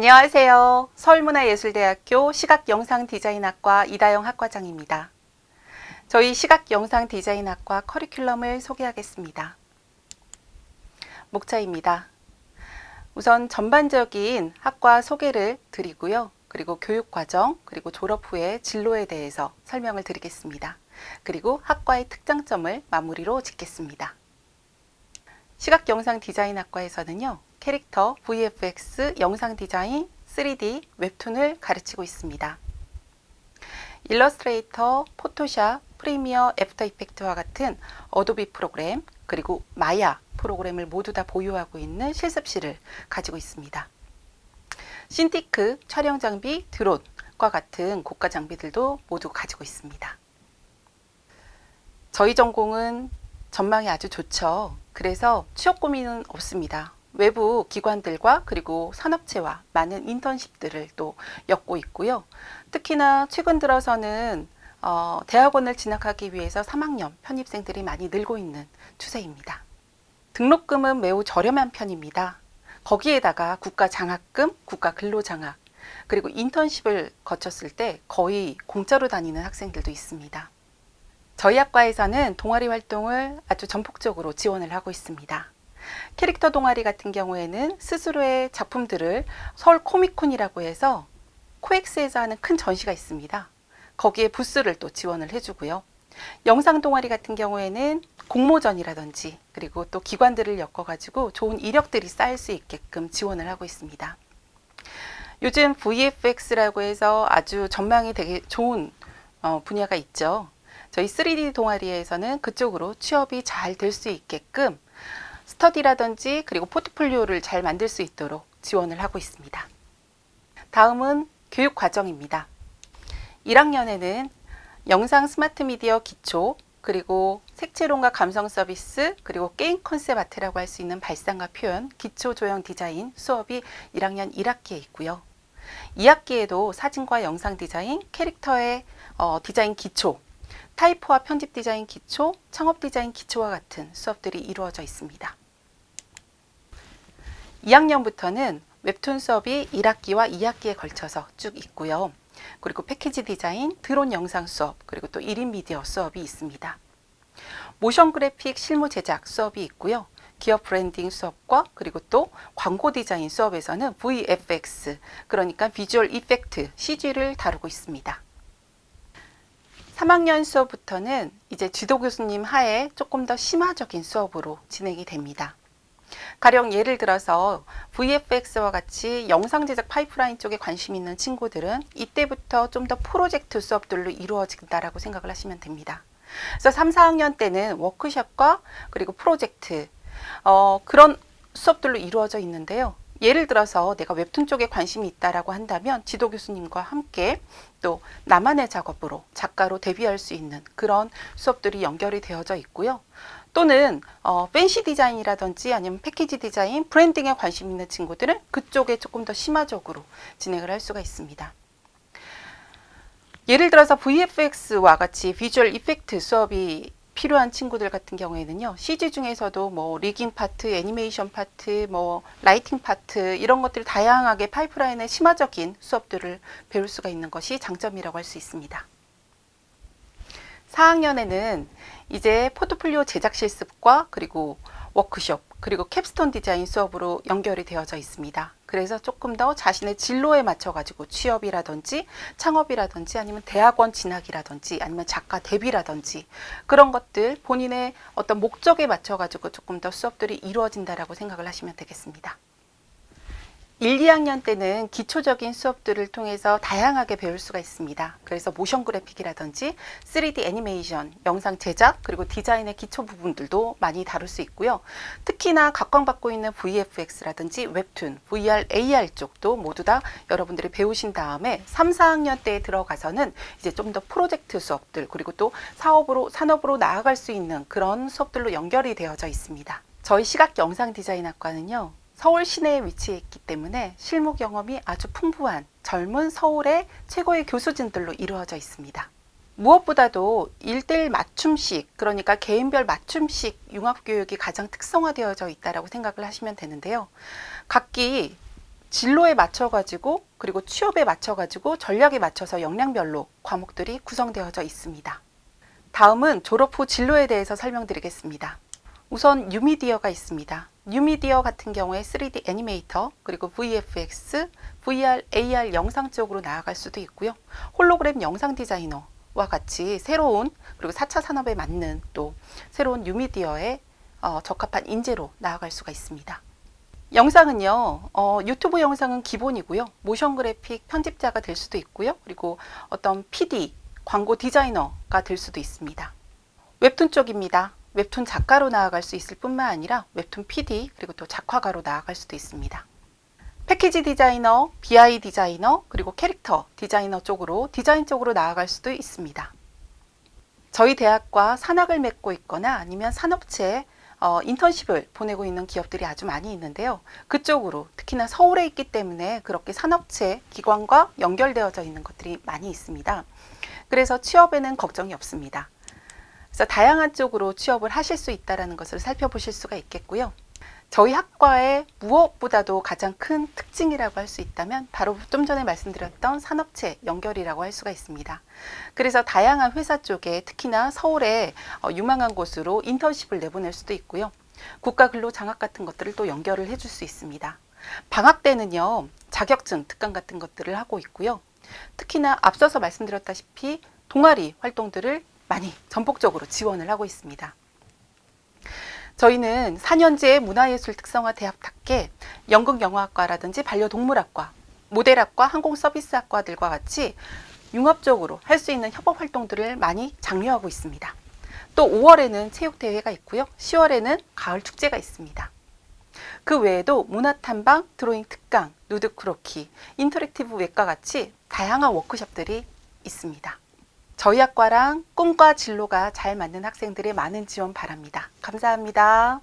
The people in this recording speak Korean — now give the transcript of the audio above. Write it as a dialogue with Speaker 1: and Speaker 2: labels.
Speaker 1: 안녕하세요. 서울문화예술대학교 시각영상디자인학과 이다영 학과장입니다. 저희 시각영상디자인학과 커리큘럼을 소개하겠습니다. 목차입니다. 우선 전반적인 학과 소개를 드리고요. 그리고 교육과정, 그리고 졸업 후의 진로에 대해서 설명을 드리겠습니다. 그리고 학과의 특장점을 마무리로 짓겠습니다. 시각영상디자인학과에서는요. 캐릭터, VFX, 영상 디자인, 3D, 웹툰을 가르치고 있습니다. 일러스트레이터, 포토샵, 프리미어, 애프터 이펙트와 같은 어도비 프로그램, 그리고 마야 프로그램을 모두 다 보유하고 있는 실습실을 가지고 있습니다. 신티크, 촬영 장비, 드론과 같은 고가 장비들도 모두 가지고 있습니다. 저희 전공은 전망이 아주 좋죠. 그래서 취업 고민은 없습니다. 외부 기관들과 그리고 산업체와 많은 인턴십들을 또 엮고 있고요. 특히나 최근 들어서는 어, 대학원을 진학하기 위해서 3학년 편입생들이 많이 늘고 있는 추세입니다. 등록금은 매우 저렴한 편입니다. 거기에다가 국가 장학금, 국가 근로장학, 그리고 인턴십을 거쳤을 때 거의 공짜로 다니는 학생들도 있습니다. 저희 학과에서는 동아리 활동을 아주 전폭적으로 지원을 하고 있습니다. 캐릭터 동아리 같은 경우에는 스스로의 작품들을 서울 코미콘이라고 해서 코엑스에서 하는 큰 전시가 있습니다. 거기에 부스를 또 지원을 해주고요. 영상 동아리 같은 경우에는 공모전이라든지 그리고 또 기관들을 엮어가지고 좋은 이력들이 쌓일 수 있게끔 지원을 하고 있습니다. 요즘 VFX라고 해서 아주 전망이 되게 좋은 어, 분야가 있죠. 저희 3D 동아리에서는 그쪽으로 취업이 잘 될 수 있게끔 스터디라든지 그리고 포트폴리오를 잘 만들 수 있도록 지원을 하고 있습니다. 다음은 교육 과정입니다. 1학년에는 영상 스마트 미디어 기초, 그리고 색채론과 감성 서비스, 그리고 게임 컨셉 아트라고 할 수 있는 발상과 표현, 기초 조형 디자인 수업이 1학년 1학기에 있고요. 2학기에도 사진과 영상 디자인, 캐릭터의 어, 디자인 기초, 타이포와 편집 디자인 기초, 창업 디자인 기초와 같은 수업들이 이루어져 있습니다. 2학년부터는 웹툰 수업이 1학기와 2학기에 걸쳐서 쭉 있고요. 그리고 패키지 디자인, 드론 영상 수업, 그리고 또 1인 미디어 수업이 있습니다. 모션 그래픽 실무 제작 수업이 있고요. 기업 브랜딩 수업과 그리고 또 광고 디자인 수업에서는 VFX, 그러니까 비주얼 이펙트, CG를 다루고 있습니다. 3학년 수업부터는 이제 지도 교수님 하에 조금 더 심화적인 수업으로 진행이 됩니다. 가령 예를 들어서 VFX와 같이 영상 제작 파이프라인 쪽에 관심 있는 친구들은 이때부터 좀 더 프로젝트 수업들로 이루어진다라고 생각을 하시면 됩니다. 그래서 3, 4학년 때는 워크숍과 그리고 프로젝트 어, 그런 수업들로 이루어져 있는데요. 예를 들어서 내가 웹툰 쪽에 관심이 있다라고 한다면 지도 교수님과 함께 또 나만의 작업으로 작가로 데뷔할 수 있는 그런 수업들이 연결이 되어져 있고요. 또는 어, 팬시 디자인이라든지 아니면 패키지 디자인, 브랜딩에 관심 있는 친구들은 그쪽에 조금 더 심화적으로 진행을 할 수가 있습니다. 예를 들어서 VFX와 같이 비주얼 이펙트 수업이 필요한 친구들 같은 경우에는요, CG 중에서도 뭐 리깅 파트, 애니메이션 파트, 뭐 라이팅 파트 이런 것들 다양하게 파이프라인의 심화적인 수업들을 배울 수가 있는 것이 장점이라고 할 수 있습니다. 4학년에는 이제 포트폴리오 제작 실습과 그리고 워크숍 그리고 캡스톤 디자인 수업으로 연결이 되어져 있습니다. 그래서 조금 더 자신의 진로에 맞춰 가지고 취업이라든지 창업이라든지 아니면 대학원 진학이라든지 아니면 작가 데뷔라든지 그런 것들 본인의 어떤 목적에 맞춰 가지고 조금 더 수업들이 이루어진다라고 생각을 하시면 되겠습니다. 1, 2학년 때는 기초적인 수업들을 통해서 다양하게 배울 수가 있습니다. 그래서 모션 그래픽이라든지 3D 애니메이션, 영상 제작, 그리고 디자인의 기초 부분들도 많이 다룰 수 있고요. 특히나 각광받고 있는 VFX라든지 웹툰, VR, AR 쪽도 모두 다 여러분들이 배우신 다음에 3, 4학년 때에 들어가서는 이제 좀 더 프로젝트 수업들, 그리고 또 사업으로, 산업으로 나아갈 수 있는 그런 수업들로 연결이 되어져 있습니다. 저희 시각 영상 디자인학과는요. 서울 시내에 위치해 있기 때문에 실무 경험이 아주 풍부한 젊은 서울의 최고의 교수진들로 이루어져 있습니다. 무엇보다도 일대일 맞춤식, 그러니까 개인별 맞춤식 융합교육이 가장 특성화되어져 있다고 생각을 하시면 되는데요. 각기 진로에 맞춰가지고 그리고 취업에 맞춰가지고 전략에 맞춰서 역량별로 과목들이 구성되어져 있습니다. 다음은 졸업 후 진로에 대해서 설명드리겠습니다. 우선 뉴미디어가 있습니다. 뉴미디어 같은 경우에 3D 애니메이터, 그리고 VFX, VR, AR 영상 쪽으로 나아갈 수도 있고요. 홀로그램 영상 디자이너와 같이 새로운 그리고 4차 산업에 맞는 또 새로운 뉴미디어에 어, 적합한 인재로 나아갈 수가 있습니다. 영상은요, 어, 유튜브 영상은 기본이고요. 모션 그래픽 편집자가 될 수도 있고요. 그리고 어떤 PD, 광고 디자이너가 될 수도 있습니다. 웹툰 쪽입니다. 웹툰 작가로 나아갈 수 있을 뿐만 아니라 웹툰 PD, 그리고 또 작화가로 나아갈 수도 있습니다. 패키지 디자이너, BI 디자이너, 그리고 캐릭터 디자이너 쪽으로 디자인 쪽으로 나아갈 수도 있습니다. 저희 대학과 산학을 맺고 있거나 아니면 산업체에 어, 인턴십을 보내고 있는 기업들이 아주 많이 있는데요. 그쪽으로 특히나 서울에 있기 때문에 그렇게 산업체 기관과 연결되어져 있는 것들이 많이 있습니다. 그래서 취업에는 걱정이 없습니다. 그래서 다양한 쪽으로 취업을 하실 수 있다는 것을 살펴보실 수가 있겠고요. 저희 학과의 무엇보다도 가장 큰 특징이라고 할 수 있다면 바로 좀 전에 말씀드렸던 산업체 연결이라고 할 수가 있습니다. 그래서 다양한 회사 쪽에 특히나 서울에 어, 유망한 곳으로 인턴십을 내보낼 수도 있고요. 국가 근로 장학 같은 것들을 또 연결을 해줄 수 있습니다. 방학 때는요 자격증 특강 같은 것들을 하고 있고요. 특히나 앞서서 말씀드렸다시피 동아리 활동들을 많이 전폭적으로 지원을 하고 있습니다. 저희는 4년제 문화예술 특성화 대학답게 연극영화학과라든지 반려동물학과, 모델학과, 항공서비스학과들과 같이 융합적으로 할 수 있는 협업 활동들을 많이 장려하고 있습니다. 또 5월에는 체육대회가 있고요. 10월에는 가을 축제가 있습니다. 그 외에도 문화탐방, 드로잉 특강, 누드 크로키, 인터랙티브 웹과 같이 다양한 워크숍들이 있습니다. 저희 학과랑 꿈과 진로가 잘 맞는 학생들의 많은 지원 바랍니다. 감사합니다.